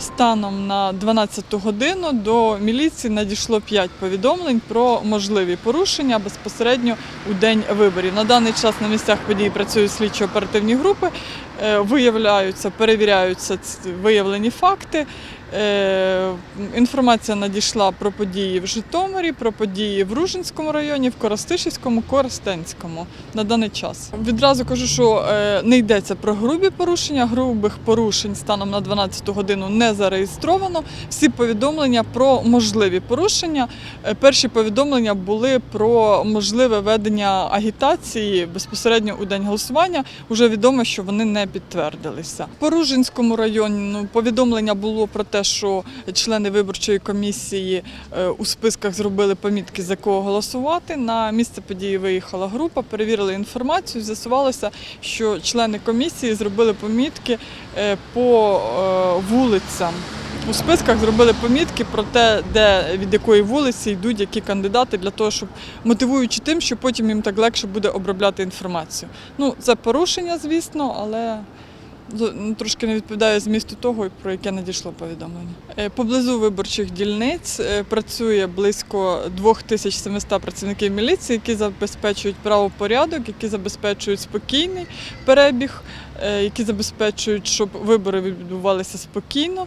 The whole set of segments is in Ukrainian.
Станом на 12 годину до міліції надійшло 5 повідомлень про можливі порушення безпосередньо у день виборів. На даний час на місцях подій працюють слідчо-оперативні групи, е, виявляються, перевіряються виявлені факти. Е, Інформація надійшла про події в Житомирі, про події в Ружинському районі, в Коростишівському, Коростенському на даний час. Відразу кажу, що е, не йдеться про грубі порушення. Грубих порушень станом на 12 годину не зареєстровано. Всі повідомлення про можливі порушення. Е, Перші повідомлення були про можливе ведення агітації безпосередньо у день голосування. Уже відомо, що вони не підтвердилися. По Ружинському районі ну, повідомлення було про те, що члени виборчої комісії е, у списках зробили помітки, за кого голосувати. На місце події виїхала група, перевірили інформацію. З'ясувалося, що члени комісії зробили помітки е, по е, вулицям. У списках зробили помітки про те, де від якої вулиці йдуть які кандидати, для того, щоб мотивуючи тим, що потім їм так легше буде обробляти інформацію. Ну, це порушення, звісно, але ну, трошки не відповідає змісту того, про яке надійшло повідомлення. Е, Поблизу виборчих дільниць е, працює близько 2700 працівників міліції, які забезпечують правопорядок, які забезпечують спокійний перебіг, які забезпечують, щоб вибори відбувалися спокійно.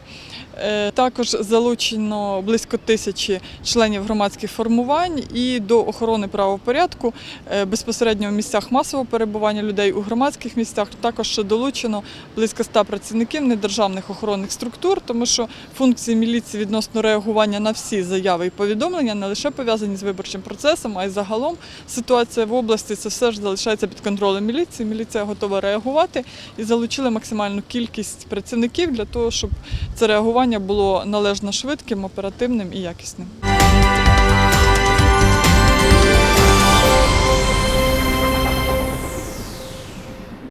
Е, Також залучено близько тисячі членів громадських формувань і до охорони правопорядку е, безпосередньо в місцях масового перебування людей у громадських місцях. Також ще долучено близько 100 працівників недержавних охоронних структур, тому що функції міліції відносно реагування на всі заяви і повідомлення не лише пов'язані з виборчим процесом, а й загалом ситуація в області це все ж залишається під контролем міліції. Міліція готова реагувати і залучили максимальну кількість працівників для того, щоб це реагування було належно швидким, оперативним і якісним.